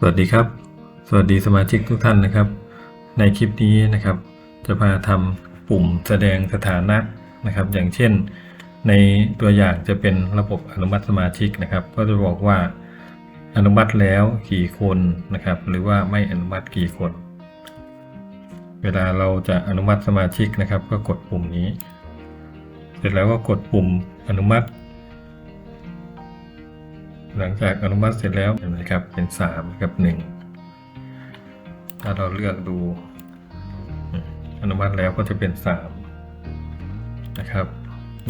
สวัสดีครับ สวัสดีสมาชิกทุกท่านนะครับ ในคลิปนี้นะครับ จะพาทำปุ่มแสดงสถานะนะครับ อย่างเช่น ในตัวอย่างจะเป็นระบบอนุมัติสมาชิกนะครับ ก็จะบอกว่าอนุมัติแล้วกี่คนนะครับ หรือว่าไม่อนุมัติกี่คน เวลาเราจะอนุมัติสมาชิกนะครับ ก็กดปุ่มนี้ เสร็จแล้วก็กดปุ่มอนุมัติ หลังจากอนุมัติเสร็จแล้วเห็นไหมครับเป็น3กับ 1 ถ้าเราเลือกดูอืมอนุมัติแล้วก็จะเป็น 3 นะครับ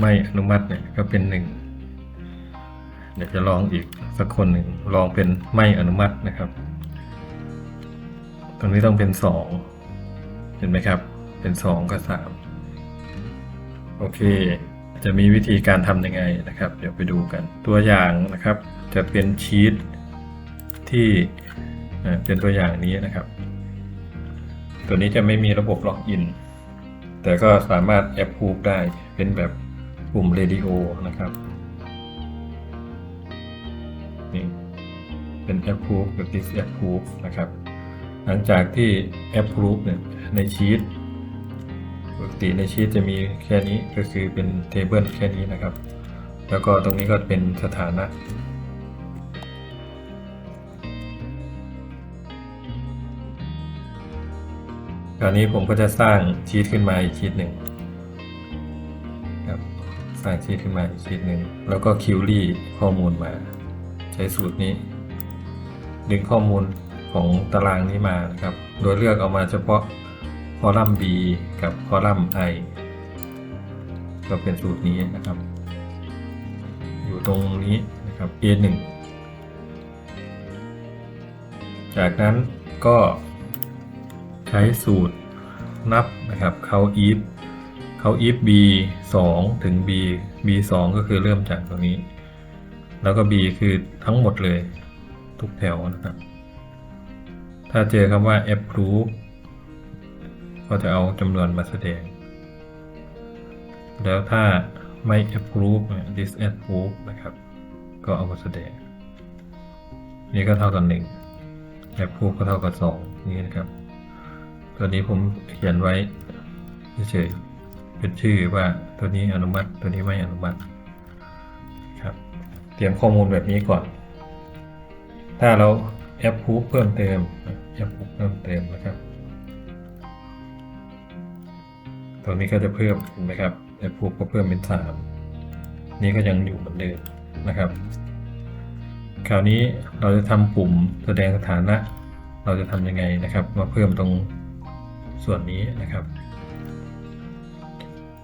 ไม่อนุมัติเนี่ยก็เป็น 1 เดี๋ยวจะลองอีกสักคนหนึ่งลองเป็นไม่อนุมัตินะครับ ตรงนี้ต้องเป็น 2 เห็นไหมครับ เป็น 2 กับ 3 โอเคจะมีวิธีการทำยังไงนะครับ เดี๋ยวไปดูกันตัวอย่างนะครับ จะเป็นชีตที่เป็นตัวอย่างนี้นะครับ ตัวนี้จะไม่มีระบบล็อกอิน แต่ก็สามารถแอปพูฟได้เป็นแบบปุ่มเรดิโอนะครับนี่เป็นแอปพูฟกับ dis approve นะครับ หลังจากที่ approve เนี่ยในชีตปกติในชีตจะมีแค่นี้ก็คือเป็นเทเบิลแค่นี้นะครับ แล้วก็ตรงนี้ก็เป็นสถานะ คราวนี้ผมก็จะสร้างชีตขึ้นมาอีกชีตหนึ่งครับสร้างชีตขึ้นมาอีกชีตหนึ่งแล้วก็คิวรี่ข้อมูลมา ใช้สูตรนี้ ดึงข้อมูลของตารางนี้มานะครับ โดยเลือกเอามาเฉพาะคอลัมน์ B กับคอลัมน์ I ก็เป็นสูตรนี้นะครับ อยู่ตรงนี้นะครับ A1 จากนั้นก็ ใช้สูตรนับนะครับเขา if เขา if b 2ถึง b b 2ก็คือเริ่มจากตรงนี้ แล้วก็ b คือทั้งหมดเลยทุกแถวนะครับ ถ้าเจอคำว่า approve ก็จะเอาจำนวนมาแสดง แล้วถ้าไม่ approve เนี่ย disapprove นะครับ ก็เอามาแสดง นี่ก็เท่ากับหนึ่ง approve ก็เท่ากับสองนี่นะครับ ตัวนี้ผมเขียนไว้เฉยๆเป็นชื่อว่าตัวนี้อนุมัติตัวนี้ไม่อนุมัติครับ เตรียมข้อมูลแบบนี้ก่อน ถ้าเรา approve เพิ่มเติม approve เพิ่มเติมนะครับตรงนี้ก็จะเพิ่มเห็นไหมครับ approve ก็เพิ่มเป็นสามนี่ก็ยังอยู่เหมือนเดิมนะครับ คราวนี้เราจะทำปุ่มแสดงสถานะ เราจะทำยังไงนะครับ มาเพิ่มตรง ส่วนนี้นะครับ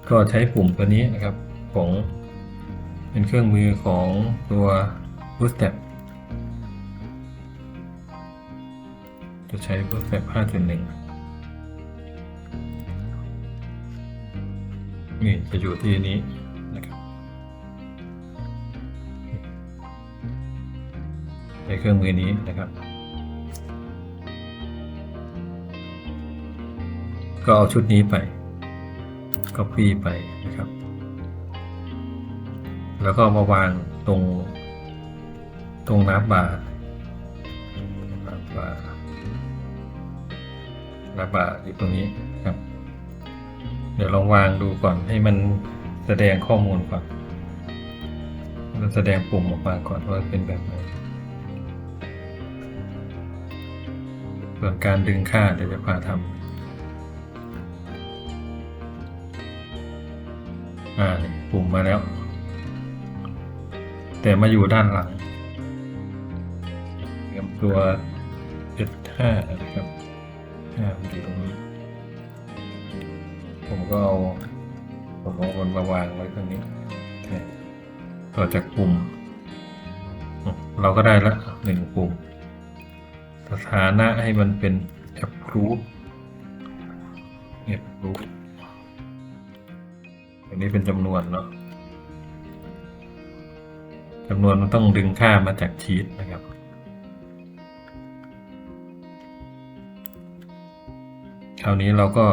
ก็ใช้ปุ่มตัวนี้นะครับของเป็นเครื่องมือของตัว Bootstrap จะใช้ Bootstrap 5.1 นี่จะอยู่ที่นี้นะครับในเครื่องมือนี้นะครับ ก็เอาชุดนี้ไป copy ไปนะครับ แล้วก็มาวางตรงตรงน้ำบาร์น้ำบาร์น้ำบาร์อยู่ตรงนี้ครับ เดี๋ยวลองวางดูก่อนให้มันแสดงข้อมูลก่อนมันแสดงปุ่มออกมาก่อนว่าเป็นแบบไหนส่วนการดึงค่าเดี๋ยวจะพาทำ อ่านี่ปุ่มมาแล้ว แต่มาอยู่ด้านหลังเตรียมตัว S5 นะครับ5มันอยู่ตรงนี้ ผมก็เอาผมเอามันมาวางไว้ตรงนี้ต่อจากปุ่ม เราก็ได้ละหนึ่งปุ่ม สถานะให้มันเป็น approve approve อันนี้เป็นจำนวนเนาะจำนวนมันต้องดึงค่ามาจากชีตนะครับ คราวนี้เราก็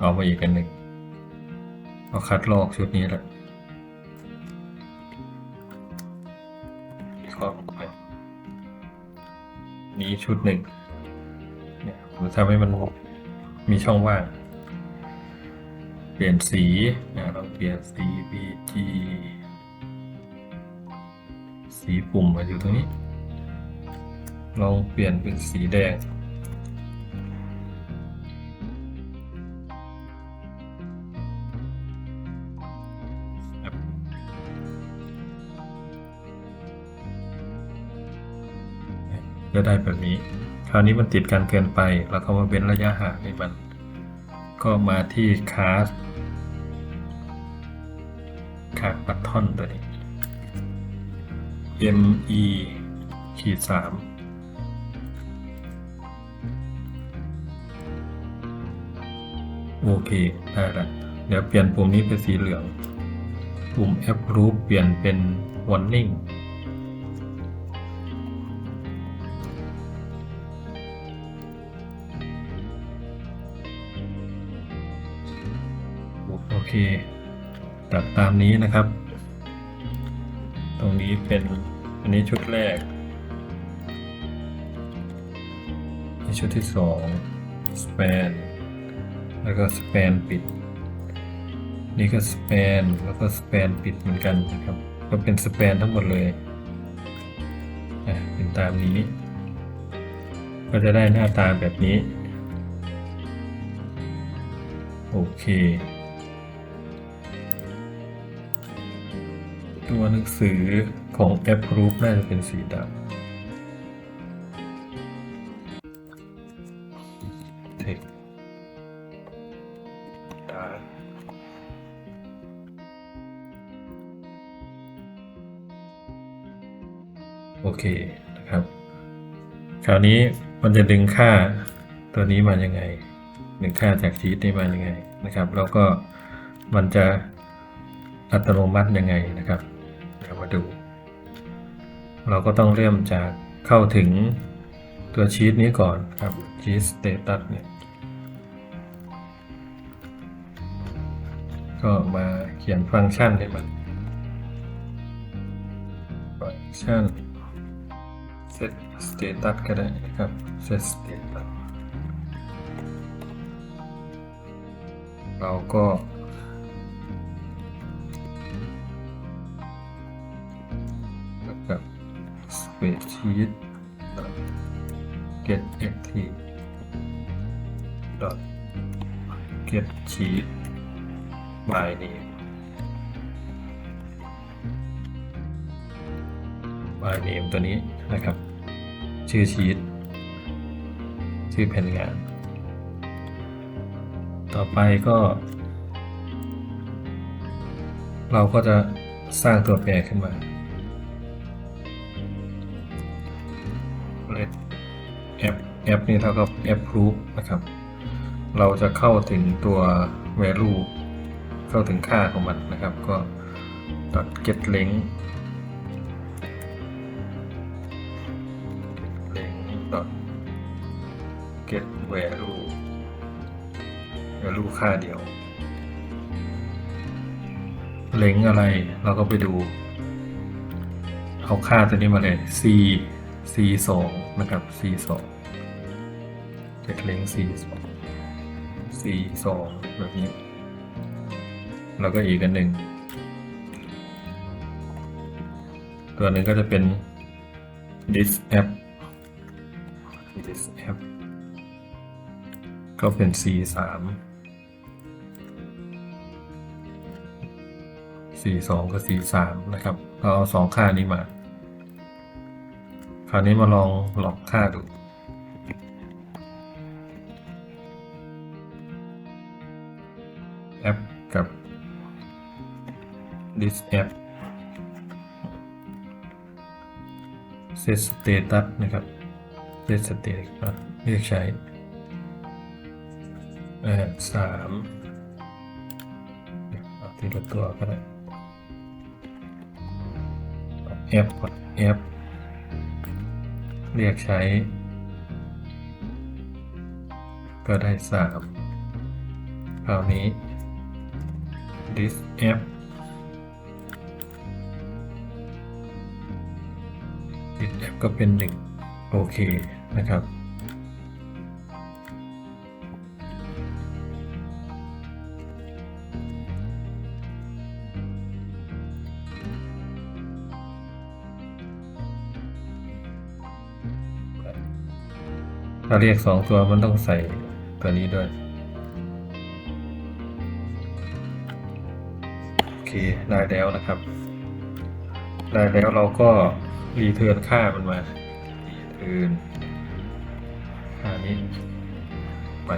เอามาอีกอันหนึ่ง เอาคัดลอกชุดนี้แหละครอบไปนี้ชุดหนึ่งเนี่ยผมทำให้มันมีช่องว่าง ลี่ยนสีนะเราเปลี่ยนสี BG สีปุ่มมาอยู่ตรงนี้ลองเปลี่ยนเป็นสีแดง ก็ได้แบบนี้ คราวนี้มันติดกันเกินไป แล้วก็มาเว้นระยะห่างให้มัน ก็มาที่คาส คาสบัตทอนตัวนี้ ME ขีดสามโอเค ได้ละเดี๋ยวเปลี่ยนปุ่มนี้เป็นสีเหลือง ปุ่ม Approve เปลี่ยนเป็น Warning โอเค ตัดตามนี้นะครับ ตรงนี้เป็นอันนี้ชุดแรกนี่ชุดที่สองสเปนแล้วก็สเปนปิด นี่ก็สเปนแล้วก็สเปนปิดเหมือนกันนะครับ ก็เป็นสเปนทั้งหมดเลยอะเป็นตามนี้ ก็จะได้หน้าตาแบบนี้ โอเค ตัวหนังสือของ Approve น่าจะเป็นสีดำ Text Dark โอเคนะครับ คราวนี้มันจะดึงค่าตัวนี้มายังไงดึงค่าจากชีตนี้มายังไงนะครับ แล้วก็มันจะอัตโนมัติยังไงนะครับ เดี๋ยวมาดู เราก็ต้องเริ่มจากเข้าถึงตัวชีตนี้ก่อนครับชีตสเตตัสเนี่ยก็มาเขียนฟังก์ชันให้มันฟังก์ชัน set status ก็ได้นะครับ set status เราก็ spreadsheet get active dot get sheet by name by name ตัวนี้นะครับ ชื่อชีตชื่อแผ่นงาน ต่อไปก็ เราก็จะสร้างตัวแปรขึ้นมา แอปแอปนี้เท่ากับแอป p r o o นะครับ เราจะเข้าถึงตัว value เข้าถึงค่าของมันนะครับ ก็ตัด get length get length get value ค่าเดียว เล็งอะไรเราก็ไปดู เอาค่าตัวนี้มาเลย c c งนะครับ c ง เด็กเล้งสี่สี่สองแบบนี้ แล้วก็อีกอันหนึ่ง ตัวหนึ่งก็จะเป็น this app this app ก็เป็น c สามสี่สองก็บสี่สามนะครับ เราเอาสองค่านี้มา คราวนี้มาลองหลอกค่าดู แอปกับ this app set status นะครับ set status เรียกใช้เอ่อสามเอาทีละตัวก็ได้แอปก่อนแอปเรียกใช้ ก็ได้สามคราวนี้ this app this app ก็เป็นหนึ่งโอเคนะครับถ้าเรียกสองตัวมันต้องใส่ตัวนี้ด้วย เคได้แล้วนะครับ ได้แล้วเราก็รีเทิร์นค่ามันมารีเทิร์นค่านี้ไป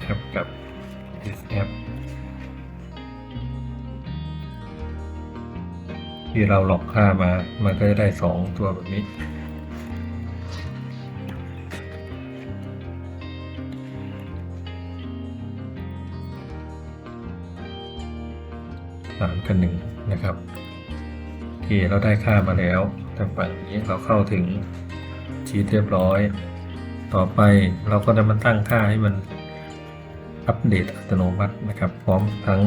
แอปกับ this app ที่เราหลอกค่ามา มันก็จะได้สองตัวแบบนี้ามกับหนึ่งนะครับโอเคเราได้ค่ามาแล้วทางฝั่งนี้เราเข้าถึงชีตเรียบร้อย ต่อไปเราก็จะมาตั้งค่าให้มันอัปเดตอัตโนมัตินะครับ พร้อมทั้ง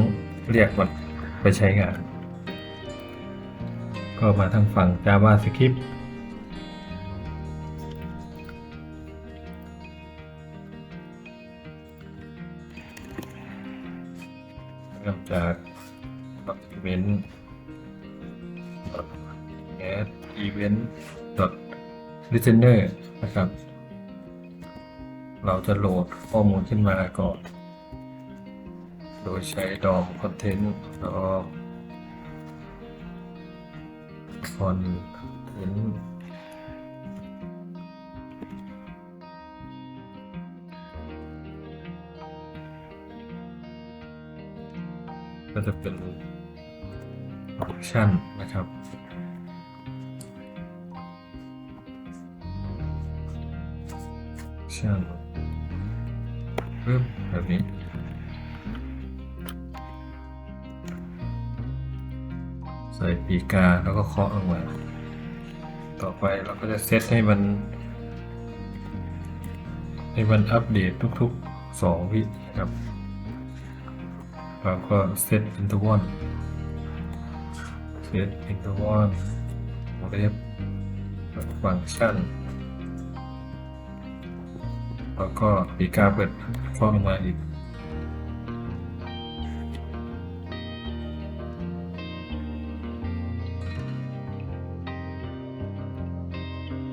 เรียกมันไปใช้งาน ก็มาทางฝั่ง JavaScript เริ่มจาก document add event listener นะครับ เราจะโหลดข้อมูลขึ้นมาก่อน โดยใช้ DOM content แล้วก็ content ก็จะเป็น นะครับฟังก์ชันเพิ่มแบบนี้ใส่ปีกาแล้วก็เคาะลงมา ต่อไปเราก็จะเซตให้มัน ให้มันอัปเดตทุกๆ 2 วิครับเราก็เซต interval เซ ต interval เรียบฟังก์ชัน แล้วก็ปีกาเปิดเคาะลงมาอีก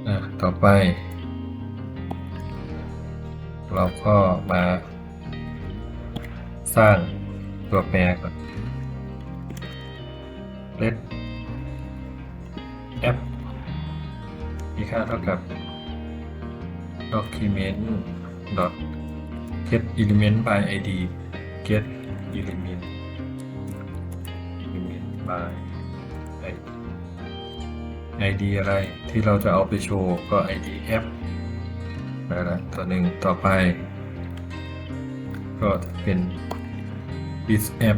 อะต่อไป เราก็มาสร้างตัวแปรก่อน มีค่าเท่ากับ document dot get element by id get element element by id id อะไรที่เราจะเอาไปโชว์ก็ id app ไปละตัวหนึ่งต่อไป ก็เป็น this app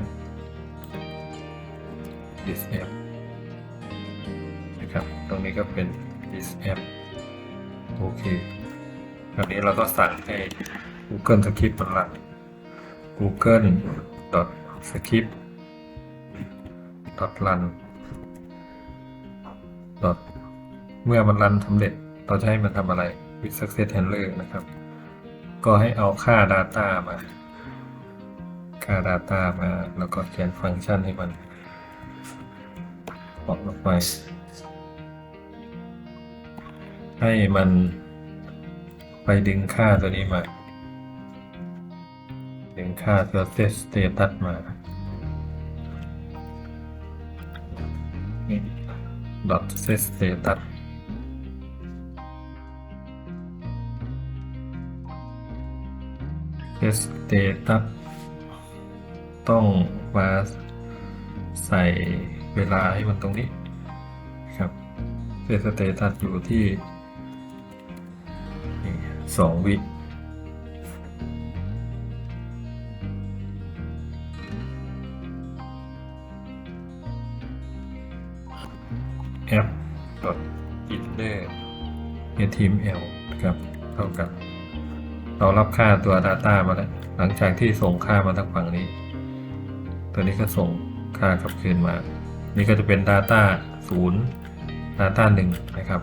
this app นะครับ ตรงนี้ก็เป็น this app โอเคคราวนี้เราก็สั่งให้ Google Script มันรัน Google script run เมื่อมันรันสำเร็จเราจะให้มันทำอะไร with success handler นะครับ ก็ให้เอาค่า Data มา ค่า Data มา แล้วก็เขียนฟังก์ชันให้มันบอกลงไป ให้มันไปดึงค่าตัวนี้มา ดึงค่าตัว set status มานี่ dot set status set status ต้องมาใส่เวลาให้มันตรงนี้ครับ set status อยู่ที่ นี่สองวิ app inner html นะครับเท่ากับ เรารับค่าตัว Data มาแล้ว หลังจากที่ส่งค่ามาทางฝั่งนี้ ตัวนี้ก็ส่งค่ากลับคืนมา นี่ก็จะเป็น Data 0 Data 1 นะครับ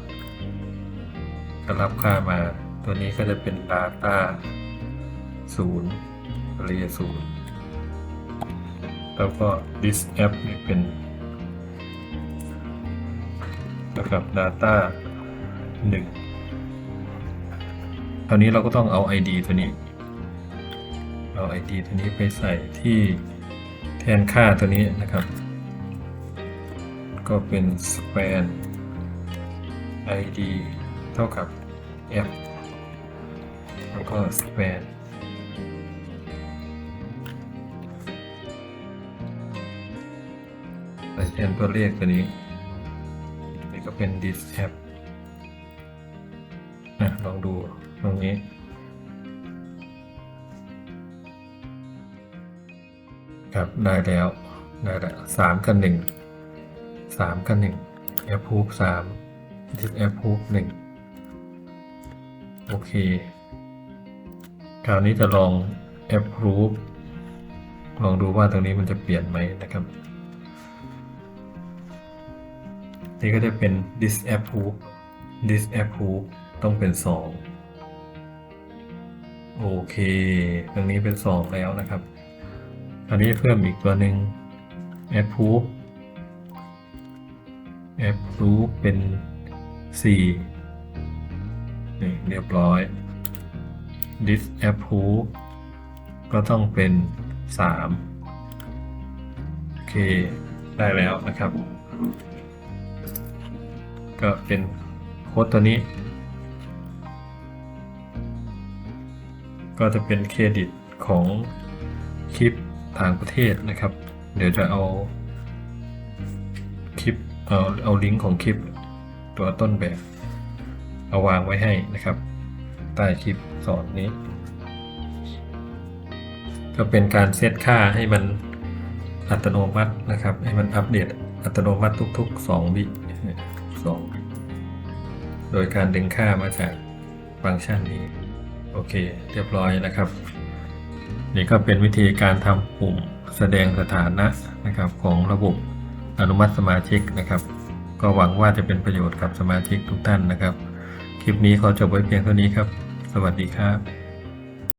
ก็รับค่ามา ตัวนี้ก็จะเป็น Data ศูนย์เรียศูนย์แล้วก็ this app นี่เป็นนะครับ Data หนึ่งคราวนี้เราก็ต้องเอา ID ตัวนี้ เอา ID ตัวนี้ไปใส่ที่แทนค่าตัวนี้นะครับ ก็เป็น span id เท่ากับ f แล้วก็ span ใส่แทนตัวเลขตัวนี้นี่ก็เป็น this app นะลองดูตรงนี้ครับได้แล้วได้แล้วสามกับหนึ่งสามกับหนึ่งแอปพูฟสามดิสแอปพูฟหนึ่งโอเค คราวนี้จะลองแอปพูฟลองดูว่าตรงนี้มันจะเปลี่ยนไหมนะครับนี่ก็จะเป็น disapprove disapprove ต้องเป็น 2 โอเค ตรงนี้เป็น 2 แล้วนะครับ อันนี้เพิ่มอีกตัวหนึ่ง approve approve เป็น4นี่เรียบร้อย disapprove ก็ต้องเป็น 3 โอเค ได้แล้วนะครับ ก็เป็นโค้ดตัวนี้ ก็จะเป็นเครดิตของคลิปต่างประเทศนะครับ เดี๋ยวจะเอาคลิปเอาเอาลิงก์ของคลิปตัวต้นแบบ เอาวางไว้ให้นะครับ ใต้คลิปสอนนี้ ก็เป็นการเซตค่าให้มันอัตโนมัตินะครับ ให้มันอัปเดตอัตโนมัติทุก ๆ 2 วิ2วิโดยการดึงค่ามาจากฟังก์ชันนี้ โอเค เรียบร้อยนะครับ นี่ก็เป็นวิธีการทำปุ่มแสดงสถานะนะครับของระบบอนุมัติสมาชิกนะครับ ก็หวังว่าจะเป็นประโยชน์กับสมาชิกทุกท่านนะครับ คลิปนี้ขอจบไว้เพียงเท่านี้ครับ สวัสดีครับ